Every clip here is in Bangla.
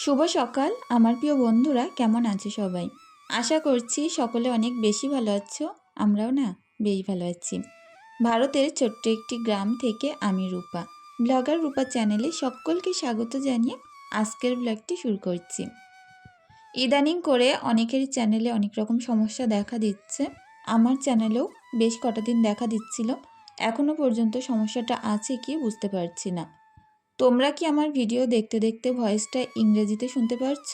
শুভ সকাল, আমার প্রিয় বন্ধুরা, কেমন আছে সবাই? আশা করছি সকলে অনেক বেশি ভালো আছো, আমরাও না বেশ ভালো আছি। ভারতের ছোট্ট একটি গ্রাম থেকে আমি রূপা। ব্লগার রূপা চ্যানেলে সকলকে স্বাগত জানিয়ে আজকের ব্লগটি শুরু করছি। ইদানিং করে অনেকেরই চ্যানেলে অনেক রকম সমস্যা দেখা দিচ্ছে। আমার চ্যানেলেও বেশ কটা দিন দেখা দিচ্ছিল। এখনও পর্যন্ত সমস্যাটা আছে কি বুঝতে পারছি না। তোমরা কি আমার ভিডিও দেখতে দেখতে ভয়েসটা ইংরেজিতে শুনতে পারছ?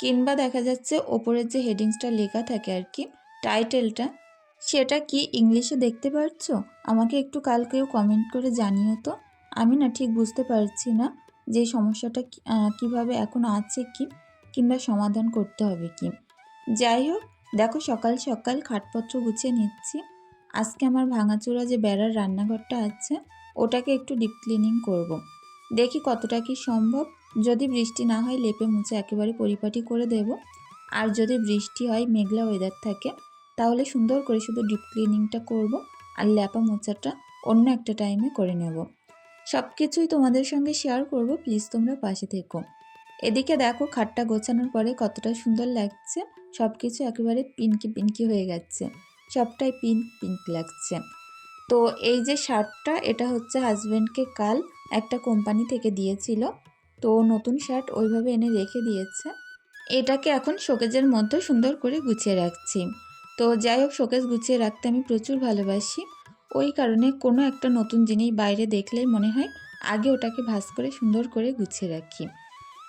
কিংবা দেখা যাচ্ছে ওপরের যে হেডিংসটা লেখা থাকে আর কি, টাইটেলটা, সেটা কি ইংলিশে দেখতে পারছ? আমাকে একটু কালকেও কমেন্ট করে জানিও তো। আমি না ঠিক বুঝতে পারছি না যে সমস্যাটা কীভাবে এখন আছে কি, কিংবা সমাধান করতে হবে কি। যাই হোক, দেখো সকাল সকাল খাটপত্র গুছিয়ে নিচ্ছি। আজকে আমার ভাঙাচোরা যে বেড়ার রান্নাঘরটা আছে, ওটাকে একটু ডিপ ক্লিনিং করব। দেখি কতটা কি সম্ভব। যদি বৃষ্টি না হয় লেপে মুছে একেবারে পরিপাটি করে দেব। আর যদি বৃষ্টি হয়, মেঘলা ওয়েদার থাকে, তাহলে সুন্দর করে শুধু ডিপ ক্লিনিংটা করব আর ল্যাপা মোচাটা অন্য একটা টাইমে করে নেব। সব কিছুই তোমাদের সঙ্গে শেয়ার করব প্লিজ তোমরা পাশে থেকো। এদিকে দেখো খাটটা গোছানোর পরে কতটা সুন্দর লাগছে সব কিছু একেবারে পিঙ্কি পিঙ্কি হয়ে গেছে, সবটাই পিঙ্ক পিঙ্ক লাগছে। তো এই যে শার্টটা, এটা হচ্ছে হাজব্যান্ডকে কাল একটা কোম্পানি থেকে দিয়েছিল। তো নতুন শার্ট ওইভাবে এনে রেখে দিয়েছে। এটাকে এখন শোকেজের মধ্যে সুন্দর করে গুছিয়ে রাখছি। তো যাই হোক, শোকেজ গুছিয়ে রাখতে আমি প্রচুর ভালোবাসি। ওই কারণে কোনো একটা নতুন জিনিস বাইরে দেখলেই মনে হয় আগে ওটাকে ভাঁজ করে সুন্দর করে গুছিয়ে রাখি।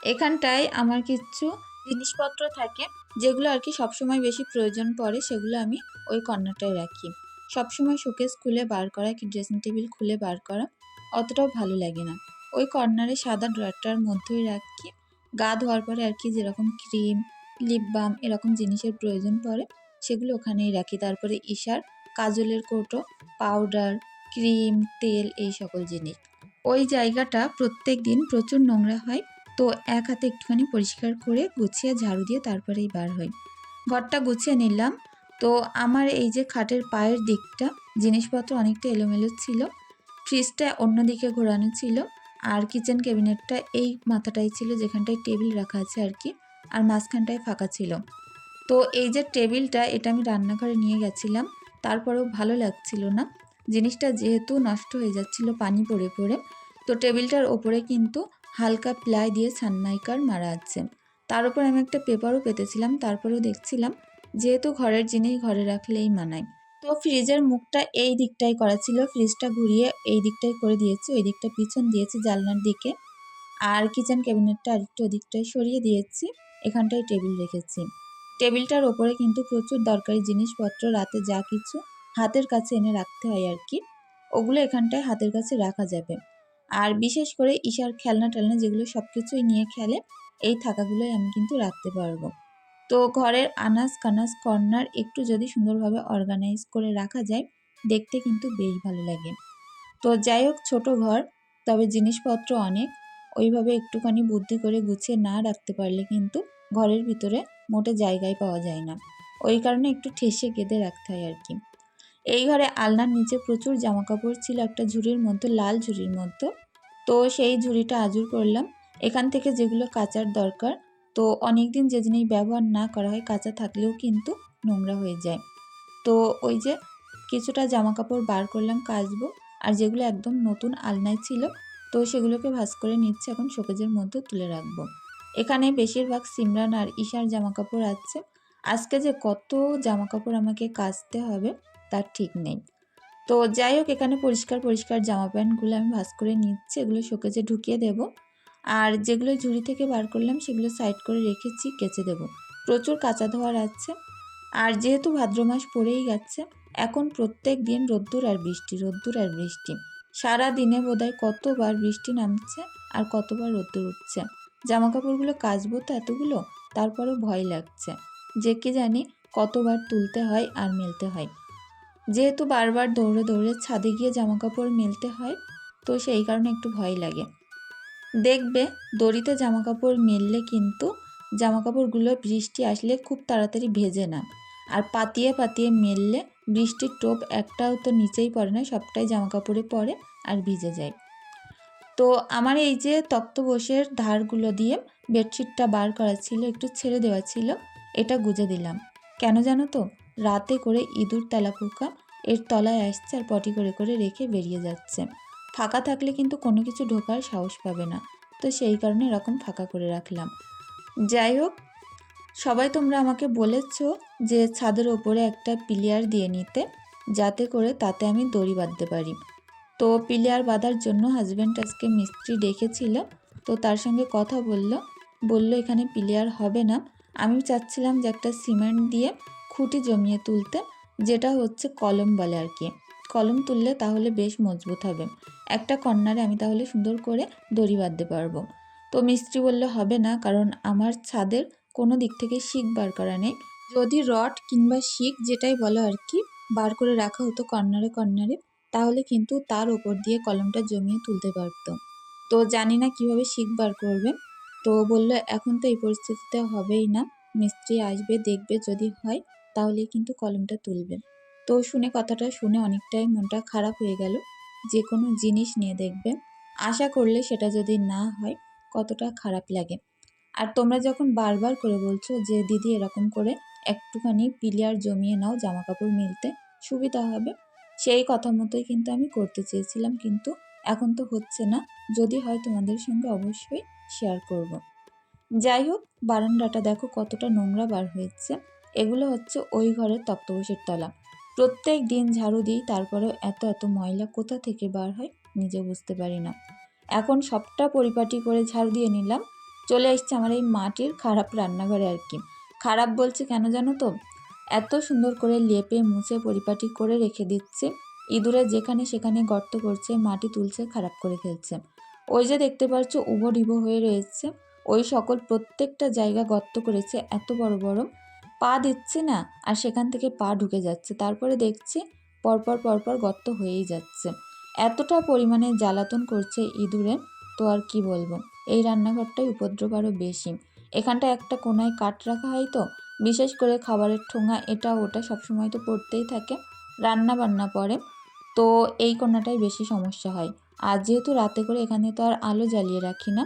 এখানটায় আমার কিছু জিনিসপত্র থাকে, যেগুলো আর কি সবসময় বেশি প্রয়োজন পড়ে, সেগুলো আমি ওই কর্নারটায় রাখি। সবসময় শোকেস খুলে বার করা কি ড্রেসিং টেবিল খুলে বার করা অতটাও ভালো লাগে না। ওই কর্নারে সাদা ড্রয়ারটার মধ্যেই রাখি। গা ধোয়ার পরে আর কি যেরকম ক্রিম লিপ বাম এরকম জিনিসের প্রয়োজন পড়ে, সেগুলো ওখানেই রাখি। তারপরে ঈশার কাজলের কৌটো পাউডার ক্রিম তেল এই সকল জিনিস। ওই জায়গাটা প্রত্যেক দিন প্রচুর নোংরা হয়, তো এক হাতে একটুখানি পরিষ্কার করে গুছিয়ে ঝাড়ু দিয়ে তারপরেই বার হই। ঘরটা গুছিয়ে নিলাম। তো আমার এই যে খাটের পায়ের দিকটা, জিনিসপত্র অনেকটা এলোমেলো ছিল ফ্রিজটা অন্যদিকে ঘোরানো ছিল আর কিচেন ক্যাবিনেটটা এই মাথাটাই ছিল যেখানটায় টেবিল রাখা আছে আর কি, আর মাঝখানটায় ফাঁকা ছিল। তো এই যে টেবিলটা এটা আমি রান্নাঘরে নিয়ে গেছিলাম, তারপরেও ভালো লাগছিল না। জিনিসটা যেহেতু নষ্ট হয়ে যাচ্ছিল, পানি পড়ে পড়ে, তো টেবিলটার ওপরে কিন্তু হালকা প্লাই দিয়ে সানমাইকার মারা আছে। তার উপর আমি একটা পেপারও পেতেছিলাম, তারপরেও দেখছিলাম, যেহেতু ঘরের জিনিস ঘরে রাখলেই মানায়। তো ফ্রিজের মুখটা এই দিকটাই করা ছিল। ফ্রিজটা ঘুরিয়ে এই দিকটাই করে দিয়েছি, ওই দিকটা পিছন দিয়েছি জানলার দিকে। আর কিচেন ক্যাবিনেটটা আরেকটু ওদিকটাই সরিয়ে দিয়েছি, এখানটায় টেবিল রেখেছি। টেবিলটার ওপরে কিন্তু প্রচুর দরকারি জিনিসপত্র, রাতে যা কিছু হাতের কাছে এনে রাখতে হয় আর কি, ওগুলো এখানটায় হাতের কাছে রাখা যাবে। আর বিশেষ করে ঈশার খেলনা টেলনা যেগুলো সব কিছুই নিয়ে খেলে, এই থাকাগুলোই আমি কিন্তু রাখতে পারব। তো ঘরের আনাজ কানাজ কর্নার একটু যদি সুন্দরভাবে অর্গানাইজ করে রাখা যায়, দেখতে কিন্তু বেশ ভালো লাগে। তো যাই হোক, ছোটো ঘর, তবে জিনিসপত্র অনেক। ওইভাবে একটুখানি বুদ্ধি করে গুছিয়ে না রাখতে পারলে কিন্তু ঘরের ভিতরে মোটে জায়গায় পাওয়া যায় না। ওই কারণে একটু ঠেসে কেঁদে রাখতে হয় আর কি এই ঘরে আলনার নিচে প্রচুর জামা কাপড় ছিল, একটা ঝুড়ির মধ্যে, লাল ঝুড়ির মধ্যে। তো সেই ঝুড়িটা আজুর করলাম। এখান থেকে যেগুলো কাচার দরকার তো অনেক দিন যে জিনিস ব্যবহার না করা হয়, কাঁচা থাকলেও কিন্তু নোংরা হয়ে যায়। তো ওই যে কিছুটা জামা কাপড় বার করলাম কাচবো, আর যেগুলো একদম নতুন আলনায় ছিল, তো সেগুলোকে ভাঁজ করে নিচ্ছে, এখন শোকেজের মধ্যে তুলে রাখব। এখানে বেশিরভাগ সিমরান আর ঈশার জামা কাপড় আছে। আজকে যে কত জামা কাপড় আমাকে কাচতে হবে, তার ঠিক নেই। তো যাই হোক, এখানে পরিষ্কার পরিষ্কার জামা প্যান্টগুলো আমি ভাঁজ করে নিচ্ছি, এগুলো শোকেজে ঢুকিয়ে দেবো। আর যেগুলো ঝুড়ি থেকে বার করলাম, সেগুলো সাইড করে রেখেছি, কেচে দেব। প্রচুর কাঁচা ধোয়ার আছে। আর যেহেতু ভাদ্র মাস পড়েই গেছে, এখন প্রত্যেক দিন রোদ্দুর আর বৃষ্টি, রোদ্দুর আর বৃষ্টি। সারা দিনে বোধহয় কতবার বৃষ্টি নামছে আর কতবার রোদ্দুর উঠছে। জামা কাপড়গুলো কাচবো তো এতগুলো, তারপরেও ভয় লাগছে। যে কি জানি কতবার তুলতে হয় আর মেলতে হয়। যেহেতু বারবার দৌড়ে দৌড়ে ছাদে গিয়ে জামা কাপড় মেলতে হয়, তো সেই কারণে একটু ভয় লাগে। দেখবে দড়িতে জামা কাপড় মেললে কিন্তু জামা কাপড়গুলো বৃষ্টি আসলে খুব তাড়াতাড়ি ভেজে না। আর পাতিয়ে পাতিয়ে মেললে বৃষ্টির টোপ একটাও তো নিচেই পড়ে না, সবটাই জামা কাপড়ে পড়ে আর ভিজে যায়। তো আমার এই যে তক্তপোষের ধারগুলো দিয়ে বেডশিটটা বার করা ছিল, একটু ছেড়ে দেওয়া ছিল, এটা গুজে দিলাম। কেন জানো তো? রাতে করে ইঁদুর তেলাপোকা এর তলায় আসছে আর পটি করে করে রেখে বেরিয়ে যাচ্ছে। ফাঁকা থাকলে কিন্তু কোনো কিছু ঢোকার সাহস পাবে না। তো সেই কারণে এরকম ফাঁকা করে রাখলাম। যাই হোক, সবাই তোমরা আমাকে বলেছ যে ছাদের ওপরে একটা পিলিয়ার দিয়ে নিতে, যাতে করে তাতে আমি দড়ি বাঁধতে পারি। তো পিলিয়ার বাঁধার জন্য হাজব্যান্ড আজকে মিস্ত্রি ডেকেছিল, তো তার সঙ্গে কথা বলল। বলল, এখানে পিলিয়ার হবে না। আমি চাচ্ছিলাম যে একটা সিমেন্ট দিয়ে খুঁটি জমিয়ে তুলতে, যেটা হচ্ছে কলম বলে আর কি। কলম তুললে তাহলে বেশ মজবুত হবে। একটা কর্নারে আমি তাহলে সুন্দর করে দড়ি বাঁধতে পারব। তো মিস্ত্রি বলল, হবে না, কারণ আমার ছাদের কোনো দিক থেকে শিক বার করা নেই। যদি রড কিংবা শিক যেটাই বলো আর কি, বার করে রাখা হতো কর্নারে কর্নারে, তাহলে কিন্তু তার ওপর দিয়ে কলমটা জমিয়ে তুলতে পারতো। তো জানি না কীভাবে শিক বার করবে। তো বলল, এখন তো এই পরিস্থিতিতে হবেই না। মিস্ত্রি আসবে, দেখবে যদি হয়, তাহলে কিন্তু কলমটা তুলবে। তো শুনে কথাটা শুনে অনেকটাই মনটা খারাপ হয়ে গেল। যে কোনো জিনিস নিয়ে দেখবে। আশা করলে সেটা যদি না হয়, কতটা খারাপ লাগে। আর তোমরা যখন বারবার করে বলছো যে, দিদি, এরকম করে একটুখানি পিলিয়ার জমিয়ে নাও জামা কাপড় মিলতে, সুবিধা হবে। সেই কথা মতোই কিন্তু আমি করতে চেয়েছিলাম, কিন্তু এখন তো হচ্ছে না। যদি হয় তোমাদের সঙ্গে অবশ্যই শেয়ার করব। যাই হোক, বারান্দাটা দেখো কতটা নোংরা বার হয়েছে। এগুলো হচ্ছে ওই ঘরের তক্তপোষের তলা। প্রত্যেক দিন ঝাড়ু দিই, তারপরেও এত এত ময়লা কোথা থেকে বার হয় নিজে বুঝতে পারি না। এখন সবটা পরিপাটি করে ঝাড়ু দিয়ে নিলাম। চলে এসছে আমার এই মাটির খারাপ রান্নাঘরে আর কি। খারাপ বলছে কেন জানো তো? এত সুন্দর করে লেপে, মুছে, পরিপাটি করে রেখে দিচ্ছে। ইঁদুরে যেখানে সেখানে গর্ত করছে, মাটি তুলছে, খারাপ করে ফেলছে। ওই যে দেখতে পাচ্ছ উবো ডিবো হয়ে রয়েছে। ওই সকল প্রত্যেকটা জায়গা গর্ত করেছে, এত বড় বড়। পা দিচ্ছে না, আর সেখান থেকে পা ঢুকে যাচ্ছে। তারপরে দেখছি পরপর পরপর গর্ত হয়েই যাচ্ছে। এতটা পরিমাণে জ্বালাতন করছে ইঁদুরে, তো আর কি বলব? এই রান্নাঘরটাই উপদ্রব আরও বেশি। এখানটা একটা কোনায় কাঠ রাখা হয় তো, বিশেষ করে খাবারের ঠোঙা, এটা ওটা সবসময় তো পড়তেই থাকে রান্না বান্না পরে। তো এই কোনাটাই বেশি সমস্যা হয়। আর যেহেতু রাতে করে এখানে তো আর আলো জ্বালিয়ে রাখি না,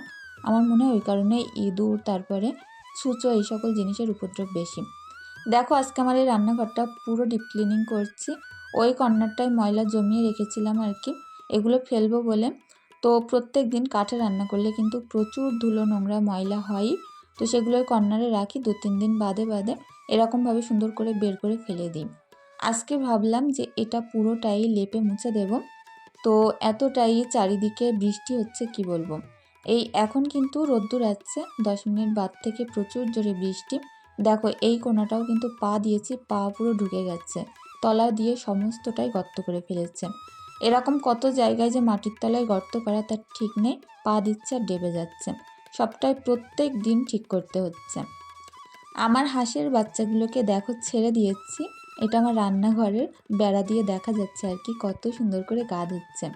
আমার মনে হয় ওই কারণে ইঁদুর, তারপরে ছুঁচো, এই সকল জিনিসের উপদ্রব বেশি। দেখো, আজকে আমার এই রান্নাঘরটা পুরো ডিপ ক্লিনিং করছি। ওই কর্নারটায় ময়লা জমিয়ে রেখেছিলাম আর কি। এগুলো ফেলব বলে। তো প্রত্যেক দিন কাঠে রান্না করলে কিন্তু প্রচুর ধুলো নোংরা ময়লা হয়। তো সেগুলো কর্নারে রাখি দু তিন দিন বাদে বাদে। এরকমভাবে সুন্দর করে বের করে ফেলে দিই। আজকে ভাবলাম যে এটা পুরোটাই লেপে মুছে দেব। তো এতটাই চারিদিকে বৃষ্টি হচ্ছে কি বলব? এই এখন কিন্তু রোদ্দুর আসছে, দশ মিনিট বাদ থেকে প্রচুর জোরে বৃষ্টি। দেখো, এই কোনাটাও কিন্তু পা দিয়েছি, পা পুরো ঢুকে গেছে। তলা দিয়ে সমস্তটাই গর্ত করে ফেলেছে। এরকম কত জায়গায় যে মাটির তলায় গর্ত করা তার ঠিক নেই, পা দিচ্ছে আর ডেবে যাচ্ছে। সবটাই প্রত্যেক দিন ঠিক করতে হচ্ছে। আমার হাঁসের বাচ্চাগুলোকে দেখো, ছেড়ে দিয়েছি। এটা আমার রান্নাঘরের বেড়া দিয়ে দেখা যাচ্ছে আর কি, কত সুন্দর করে গা ধুচ্ছে।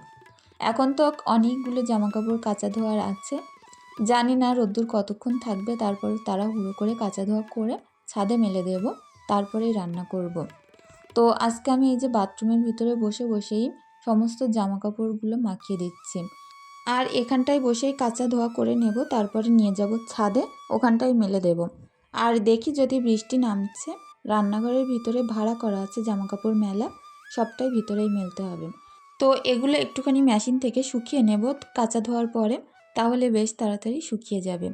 এখন তো অনেকগুলো জামাকাপড় কাঁচা ধোয়ার আছে। জানি না রোদ্দুর কতক্ষণ থাকবে, তারপর তারা হুড়ো করে কাঁচা ধোয়া করে ছাদে মেলে দেব, তারপরেই রান্না করব। তো আজকে আমি এই যে বাথরুমের ভিতরে বসে বসেই সমস্ত জামা কাপড়গুলো মাখিয়ে দিচ্ছি। আর এখানটায় বসেই কাঁচা ধোয়া করে নেব, তারপরে নিয়ে যাব ছাদে, ওখানটায় মেলে দেব। আর দেখি যদি বৃষ্টি নামছে, রান্নাঘরের ভিতরে ভাড়া করা আছে জামা কাপড় মেলা, সবটাই ভিতরেই মেলতে হবে। তো এগুলো একটুখানি মেশিন থেকে শুকিয়ে নেব, কাঁচা ধোয়ার পরে। তাহলে বেশ তাড়াতাড়ি শুকিয়ে যাবে।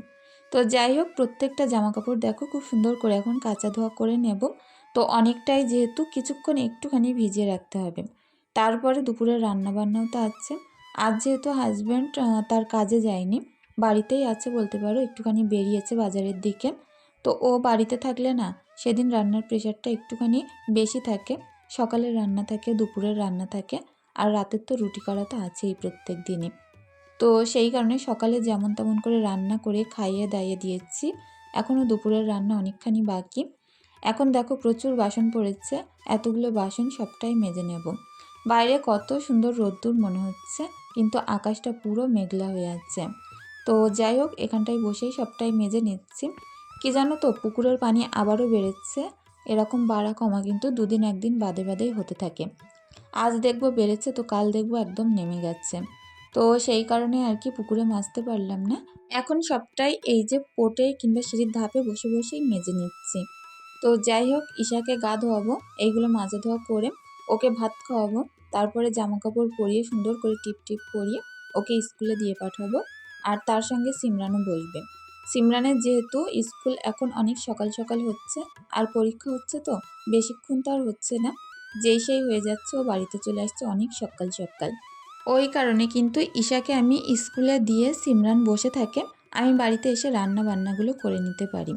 তো যাই হোক, প্রত্যেকটা জামা কাপড় দেখো খুব সুন্দর করে এখন কাঁচা ধোয়া করে নেব। তো অনেকটাই যেহেতু কিছুক্ষণ একটুখানি ভিজিয়ে রাখতে হবে। তারপরে দুপুরের রান্নাবান্নাও তো আছে। আজ যেহেতু হাজব্যান্ড তার কাজে যায়নি, বাড়িতেই আছে বলতে পারো, একটুখানি বেরিয়েছে বাজারের দিকে। তো ও বাড়িতে থাকলে না, সেদিন রান্নার প্রেশারটা একটুখানি বেশি থাকে। সকালের রান্না থাকে, দুপুরের রান্না থাকে। আর রাতের তো রুটি করা তো আছেই প্রত্যেক দিনই। তো সেই কারণে সকালে যেমন তেমন করে রান্না করে খাইয়ে দাইয়ে দিয়েছি। এখনও দুপুরের রান্না অনেকখানি বাকি। এখন দেখো প্রচুর বাসন পড়েছে, এতগুলো বাসন সবটাই মেজে নেব। বাইরে কত সুন্দর রোদ্দুর মনে হচ্ছে, কিন্তু আকাশটা পুরো মেঘলা হয়ে আছে। তো যাই হোক, এখানটায় বসেই সবটাই মেজে নিচ্ছি। কি জানো তো, পুকুরের পানি আবারও বেড়েছে। এরকম বাড়া কমা কিন্তু দুদিন একদিন বাদে বাদেই হতে থাকে। আজ দেখব বেড়েছে তো কাল দেখব একদম নেমে গেছে। তো সেই কারণে আর কি পুকুরে মাজতে পারলাম না। এখন সবটাই এই যে পোটে কিংবা সিঁড়ির ধাপে বসে বসেই মেজে নিচ্ছি। তো যাই হোক, ঈশাকে গা ধোয়াবো, এইগুলো মাজা ধোয়া করে ওকে ভাত খাওয়াবো, তারপরে জামা কাপড় পরিয়ে সুন্দর করে টিপ টিপ পরিয়ে ওকে স্কুলে দিয়ে পাঠাবো। আর তার সঙ্গে সিমরানও বসবে। সিমরানের যেহেতু স্কুল এখন অনেক সকাল সকাল হচ্ছে, আর পরীক্ষা হচ্ছে তো, বেশিক্ষণ তো আর হচ্ছে না। যেই সেই হয়ে যাচ্ছে, ও বাড়িতে চলে আসছে অনেক সকাল সকাল। ওই কারণে কিন্তু ঈশাকে আমি স্কুলে দিয়ে সিমরান বসে থাকে, আমি বাড়িতে এসে রান্না বান্নাগুলো করে নিতে পারি।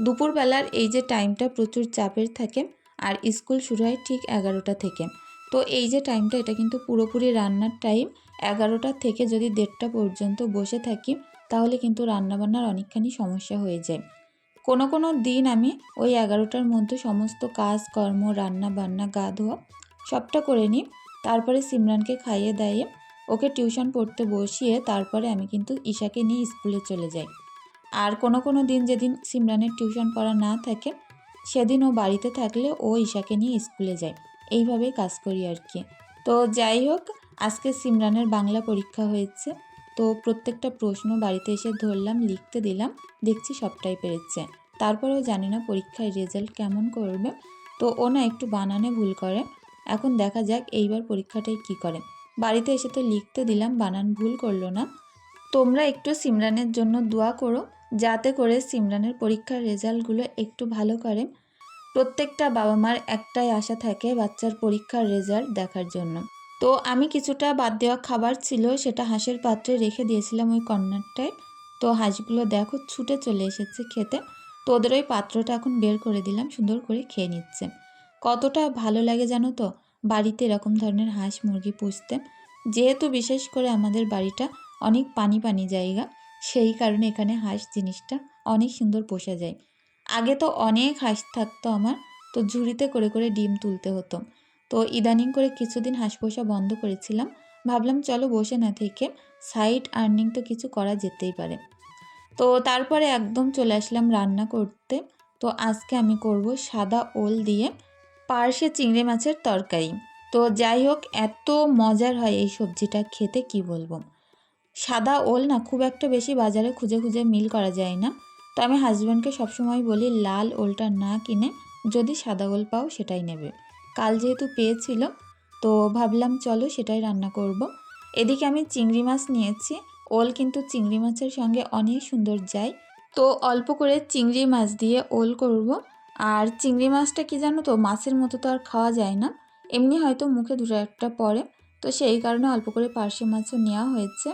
দুপুরবেলার এই যে টাইমটা প্রচুর চাপের থাকে আর স্কুল শুরু হয় ঠিক এগারোটা থেকে। তো এই যে টাইমটা এটা কিন্তু পুরোপুরি রান্নার টাইম, এগারোটা থেকে যদি দেড়টা পর্যন্ত বসে থাকি, তাহলে কিন্তু রান্নাবান্নার অনেকখানি সমস্যা হয়ে যায়। কোনো কোনো দিন আমি ওই এগারোটার মধ্যে সমস্ত কাজ কর্ম রান্না বান্না গা ধোয়া সবটা করে নিই। তারপরে সিমরানকে খাইয়ে দাইয়ে ওকে টিউশন পড়তে বসিয়ে তারপরে আমি কিন্তু ঈশাকে নিয়ে স্কুলে চলে যাই। আর কোনো কোনো দিন যেদিন সিমরানের টিউশন পড়া না থাকে, সেদিন ও বাড়িতে থাকলে ও ঈশাকে নিয়ে স্কুলে যায়। এইভাবেই কাজ করি আর কি। তো যাই হোক, আজকে সিমরানের বাংলা পরীক্ষা হয়েছে। তো প্রত্যেকটা প্রশ্ন বাড়িতে এসে ধরলাম, লিখতে দিলাম, দেখছি সবটাই পেরেছে। তারপরেও জানি না পরীক্ষায় রেজাল্ট কেমন করবে। তো ও না একটু বানানে ভুল করে। এখন দেখা যাক এইবার পরীক্ষাটাই কি করে। বাড়িতে এসে তো লিখতে দিলাম, বানান ভুল করল না। তোমরা একটু সিমরানের জন্য দোয়া করো, যাতে করে সিমরানের পরীক্ষার রেজাল্টগুলো একটু ভালো করে। প্রত্যেকটা বাবা মার একটাই আশা থাকে বাচ্চার পরীক্ষার রেজাল্ট দেখার জন্য। তো আমি কিছুটা বাদ দেওয়া খাবার ছিল, সেটা হাঁসের পাত্রে রেখে দিয়েছিলাম ওই কর্নারটায়। তো হাঁসগুলো দেখো ছুটে চলে এসেছে খেতে। তো ওদের ওই পাত্রটা এখন বের করে দিলাম, সুন্দর করে খেয়ে নিচ্ছে। কতটা ভালো লাগে জানো তো? বাড়িতে এরকম ধরনের হাঁস মুরগি পুষতে। যেহেতু বিশেষ করে আমাদের বাড়িটা অনেক পানি পানি জায়গা, সেই কারণে এখানে হাঁস জিনিসটা অনেক সুন্দর পোষা যায়। আগে তো অনেক হাঁস থাকতো আমার, তো ঝুড়িতে করে করে ডিম তুলতে হতো। তো ইদানিং করে কিছুদিন হাঁস পোষা বন্ধ করেছিলাম। ভাবলাম চলো বসে না থেকে সাইড আর্নিং তো কিছু করা যেতেই পারে। তো তারপরে একদম চলে আসলাম রান্না করতে। তো আজকে আমি করব সাদা ওল দিয়ে পার্শে চিংড়ি মাছের তরকারি। তো যাই হোক, এত মজার হয় এই সবজিটা খেতে, কি বলব? সাদা ওল না, খুব একটা বেশি বাজারে খুঁজে খুঁজে মিল করা যায় না। তো আমি হাজব্যান্ডকে সবসময় বলি, লাল ওলটা না কিনে যদি সাদা ওল পাও সেটাই নেবে। কাল যেহেতু পেয়েছিল, তো ভাবলাম চলো সেটাই রান্না করব। এদিকে আমি চিংড়ি মাছ নিয়েছি, ওল কিন্তু চিংড়ি মাছের সঙ্গে অনেক সুন্দর যায়। তো অল্প করে চিংড়ি মাছ দিয়ে ওল করব। আর চিংড়ি মাছটা কি জানো তো, মাছের মতো তো আর খাওয়া যায় না। এমনি হয়তো মুখে দুটো একটা পড়ে। তো সেই কারণে অল্প করে পার্শে মাছও নেওয়া হয়েছে।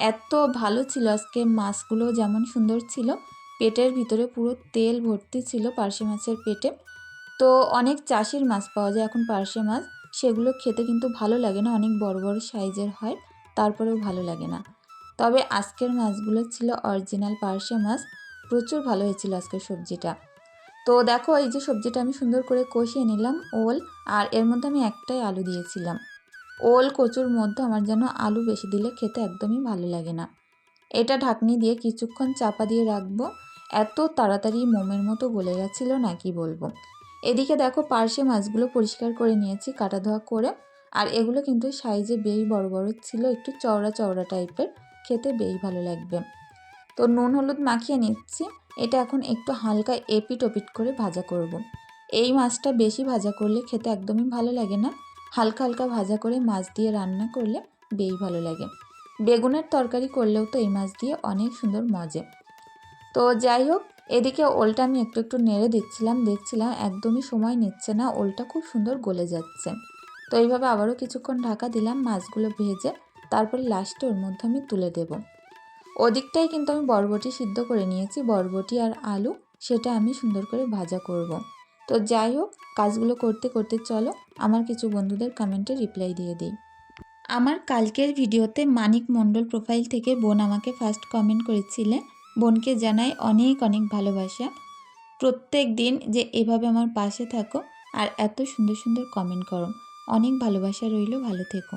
এত ভালো ছিল আজকে মাছগুলো, যেমন সুন্দর ছিল। পেটের ভিতরে পুরো তেল ভর্তি ছিল পার্শে মাছের পেটে। তো অনেক চাষির মাছ পাওয়া যায় এখন পার্শে মাছ। সেগুলো খেতে কিন্তু ভালো লাগে না, অনেক বড় বড় সাইজের হয়, তারপরেও ভালো লাগে না। তবে আজকের মাছগুলো ছিল অরিজিনাল পার্শে মাছ। প্রচুর ভালো হয়েছিল আজকের সবজিটা। তো দেখো, এই যে সবজিটা আমি সুন্দর করে কষিয়ে নিলাম, ওল, আর এর মধ্যে আমি একটাই আলু দিয়েছিলাম। ওল, কচুর মধ্যে আমার যেন আলু বেশি দিলে খেতে একদমই ভালো লাগে না। এটা ঢাকনি দিয়ে কিছুক্ষণ চাপা দিয়ে রাখব। এত তাড়াতাড়ি মোমের মতো গলে গেছিল না, কি বলব? এদিকে দেখো, পার্শে মাছগুলো পরিষ্কার করে নিয়েছি কাটা ধোয়া করে। আর এগুলো কিন্তু সাইজে বেশ বড় বড় ছিল, একটু চওড়া চওড়া টাইপের খেতে বেশ ভালো লাগবে। তো নুন হলুদ মাখিয়ে নিচ্ছি। এটা এখন একটু হালকা এপিট ওপিট করে ভাজা করব। এই মাছটা বেশি ভাজা করলে খেতে একদমই ভালো লাগে না। হালকা হালকা ভাজা করে মাছ দিয়ে রান্না করলে বেশ ভালো লাগে। বেগুনের তরকারি করলেও তো এই মাছ দিয়ে অনেক সুন্দর মজে। তো যাই হোক, এদিকে ওলটা আমি একটু একটু নেড়ে দিচ্ছিলাম, দেখছিলাম একদমই সময় নিচ্ছে না, ওলটা খুব সুন্দর গলে যাচ্ছে। তো এইভাবে আবারও কিছুক্ষণ ঢাকা দিলাম মাছগুলো ভেজে, তারপরে লাস্টে ওর মধ্যে আমি তুলে দেব। ওদিকটাই কিন্তু আমি বরবটি সিদ্ধ করে নিয়েছি, বরবটি আর আলু, সেটা আমি সুন্দর করে ভাজা করব। তো যাই হোক, কাজগুলো করতে করতে চলো, আমার কিছু বন্ধুদের কমেন্টে রিপ্লাই দিয়ে দিই। আমার কালকের ভিডিওতে মানিক মণ্ডল প্রোফাইল থেকে বোন আমাকে ফার্স্ট কমেন্ট করেছিলে বোনকে জানাই অনেক অনেক ভালোবাসা। প্রত্যেক দিন যে এভাবে আমার পাশে থাকো আর এত সুন্দর সুন্দর কমেন্ট করো। অনেক ভালোবাসা রইল, ভালো থেকো।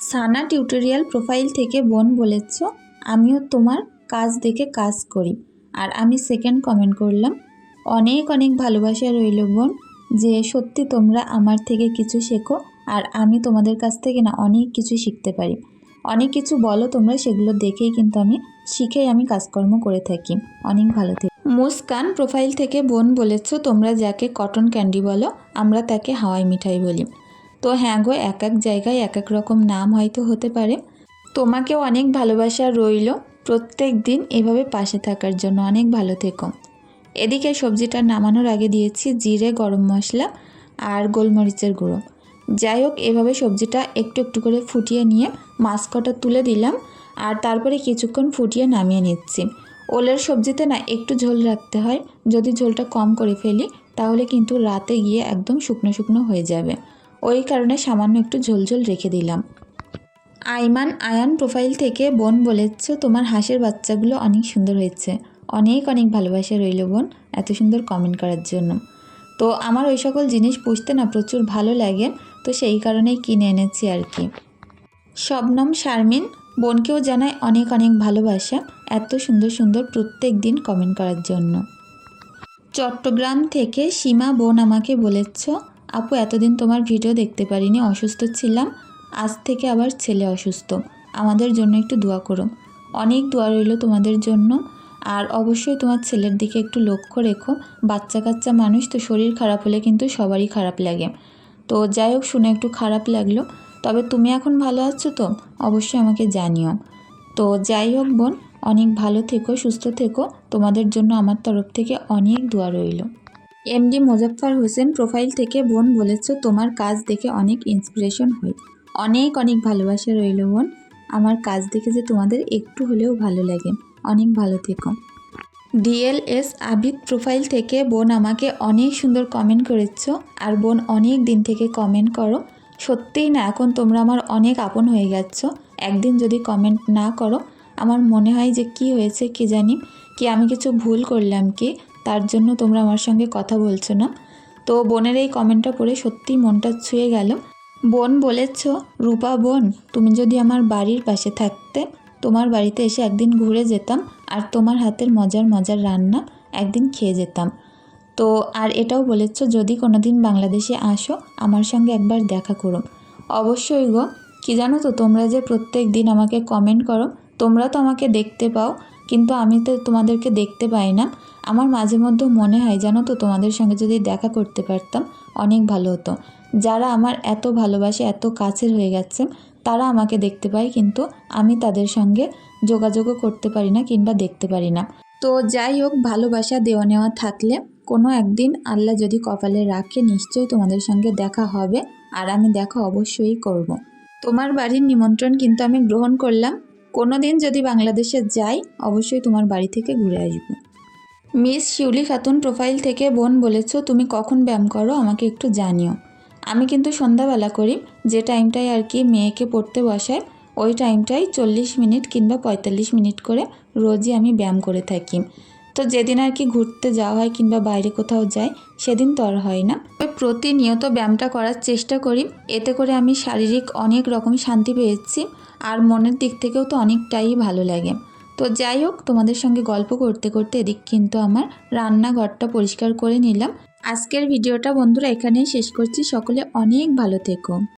সানা টিউটোরিয়াল প্রোফাইল থেকে বোন বলেছ আমিও তোমার কাজ দেখে কাজ করি। আর আমি সেকেন্ড কমেন্ট করলাম, অনেক অনেক ভালোবাসা রইল বোন, যে সত্যি তোমরা আমার থেকে কিছু শেখো আর আমি তোমাদের কাছ থেকে না অনেক কিছু শিখতে পারি। অনেক কিছু বলো তোমরা, সেগুলো দেখেই কিন্তু আমি, শিখেই আমি কাজকর্ম করে থাকি। অনেক ভালো থেকে। মুস্কান প্রোফাইল থেকে বোন বলেছ, তোমরা যাকে কটন ক্যান্ডি বলো, আমরা তাকে হাওয়াই মিঠাই বলি। তো হ্যাঁ গো, এক এক জায়গায় এক এক রকম নাম হয়তো হতে পারে। তোমাকেও অনেক ভালোবাসা রইল। প্রত্যেক দিন এভাবে পাশে থাকার জন্য অনেক ভালো থেকো। এদিকে সবজিটা নামানোর আগে দিয়েছি জিরে, গরম মশলা আর গোলমরিচের গুঁড়ো। যাই হোক, এভাবে সবজিটা একটু একটু করে ফুটিয়ে নিয়ে মাছ কটা তুলে দিলাম আর তারপরে কিছুক্ষণ ফুটিয়ে নামিয়ে নিচ্ছি। ওলের সবজিতে না একটু ঝোল রাখতে হয়। যদি ঝোলটা কম করে ফেলি, তাহলে কিন্তু রাতে গিয়ে একদম শুকনো শুকনো হয়ে যাবে। ওই কারণে সামান্য একটু ঝোল ঝোল রেখে দিলাম। আইমান আয়ান প্রোফাইল থেকে বোন বলেছ, তোমার হাঁসের বাচ্চাগুলো অনেক সুন্দর হয়েছে। অনেক অনেক ভালোবাসা রইল বোন এত সুন্দর কমেন্ট করার জন্য। তো আমার ওই সকল জিনিস পুষতে না প্রচুর ভালো লাগে, তো সেই কারণেই কিনে এনেছি আর কি। শবনম শারমিন, বোনকেও জানায় অনেক অনেক ভালোবাসা এত সুন্দর সুন্দর প্রত্যেক দিন কমেন্ট করার জন্য। চট্টগ্রাম থেকে সীমা বোন আমাকে বলেছ, আপু, এতদিন তোমার ভিডিও দেখতে পারিনি, অসুস্থ ছিলাম। আজ থেকে আবার ছেলে অসুস্থ। আমাদের জন্য একটু দোয়া করো। অনেক দোয়া রইল তোমাদের জন্য। আর অবশ্যই তোমার ছেলের দিকে একটু লক্ষ্য রেখো। বাচ্চা কাচ্চা মানুষ তো শরীর খারাপ হলে কিন্তু সবারই খারাপ লাগে। তো যাই হোক, শুনে একটু খারাপ লাগল। তবে তুমি এখন ভালো আছো তো? অবশ্যই আমাকে জানিও। তো যাই হোক বোন, অনেক ভালো থেকো, সুস্থ থেকো। তোমাদের জন্য আমার তরফ থেকে অনেক দোয়া রইল। এমডি মোজাফফর হোসেন প্রোফাইল থেকে বোন বলেছ, তোমার কাজ দেখে অনেক ইন্সপিরেশন হই অনেক অনেক ভালোবাসা রইল বোন আমার কাজ দেখে যে তোমাদের একটু হলেও ভালো লাগে। অনেক ভালো থেকো। ডিএলএস আবিদ প্রোফাইল থেকে বোন আমাকে অনেক সুন্দর কমেন্ট করেছ। আর বোন অনেক দিন থেকে কমেন্ট করো। সত্যিই না, এখন তোমরা আমার অনেক আপন হয়ে গেছো। একদিন যদি কমেন্ট না করো, আমার মনে হয় যে কি হয়েছে কি জানি? কি আমি কিছু ভুল করলাম কি? তার জন্য তোমরা আমার সঙ্গে কথা বলছো না। তো বোনের এই কমেন্টটা পড়ে সত্যিই মনটা ছুঁয়ে গেল। বোন বলেছ, রূপা বোন, তুমি যদি আমার বাড়ির পাশে থাকতে, তোমার বাড়িতে এসে একদিন ঘুরে যেতাম আর তোমার হাতের মজার মজার রান্না একদিন খেয়ে যেতাম। তো আর এটাও বলেছ, যদি কোনো দিন বাংলাদেশে আসো, আমার সঙ্গে একবার দেখা করো। অবশ্যই গো, কি জানো তো, তোমরা যে প্রত্যেক দিন আমাকে কমেন্ট করো, তোমরা তো আমাকে দেখতে পাও, কিন্তু আমি তো তোমাদেরকে দেখতে পাই না। আমার মাঝে মধ্যে মনে হয়, জানো তো, তোমাদের সঙ্গে যদি দেখা করতে পারতাম, অনেক ভালো হতো। যারা আমার এত ভালোবাসে, এত কাছের হয়ে গেছে, তারা আমাকে দেখতে পায়, কিন্তু আমি তাদের সঙ্গে যোগাযোগও করতে পারি না কিংবা দেখতে পারি না। তো যাই হোক, ভালোবাসা দেওয়া নেওয়া থাকলে কোনো একদিন আল্লাহ যদি কপালে রাখে, নিশ্চয়ই তোমাদের সঙ্গে দেখা হবে আর আমি দেখা অবশ্যই করব। তোমার বাড়ির নিমন্ত্রণ কিন্তু আমি গ্রহণ করলাম। কোনো দিন যদি বাংলাদেশে যাই, অবশ্যই তোমার বাড়ি থেকে ঘুরে আসব। মিস শিউলি খাতুন প্রোফাইল থেকে বোন বলেছ, তুমি কখন ব্যায়াম করো, আমাকে একটু জানিও। আমি কিন্তু সন্ধ্যাবেলা করি, যে টাইমটায় আর কি মেয়েকে পড়তে বসায়, ওই টাইমটাই চল্লিশ মিনিট কিংবা পঁয়তাল্লিশ মিনিট করে রোজই আমি ব্যায়াম করে থাকি। তো যেদিন আর কি ঘুরতে যাওয়া হয় কিংবা বাইরে কোথাও যাই, সেদিন তো আর হয় না। তবে প্রতিনিয়ত ব্যায়ামটা করার চেষ্টা করি, এতে করে আমি শারীরিক অনেক রকম শান্তি পেয়েছি, আর মনের দিক থেকেও তো অনেকটাই ভালো লাগে। তো যাই হোক, তোমাদের সঙ্গে গল্প করতে করতে এদিক কিন্তু আমার রান্নাঘরটা পরিষ্কার করে নিলাম। আজকের ভিডিওটা বন্ধুরা এখানেই শেষ করছি। সকলে অনেক ভালো থেকো।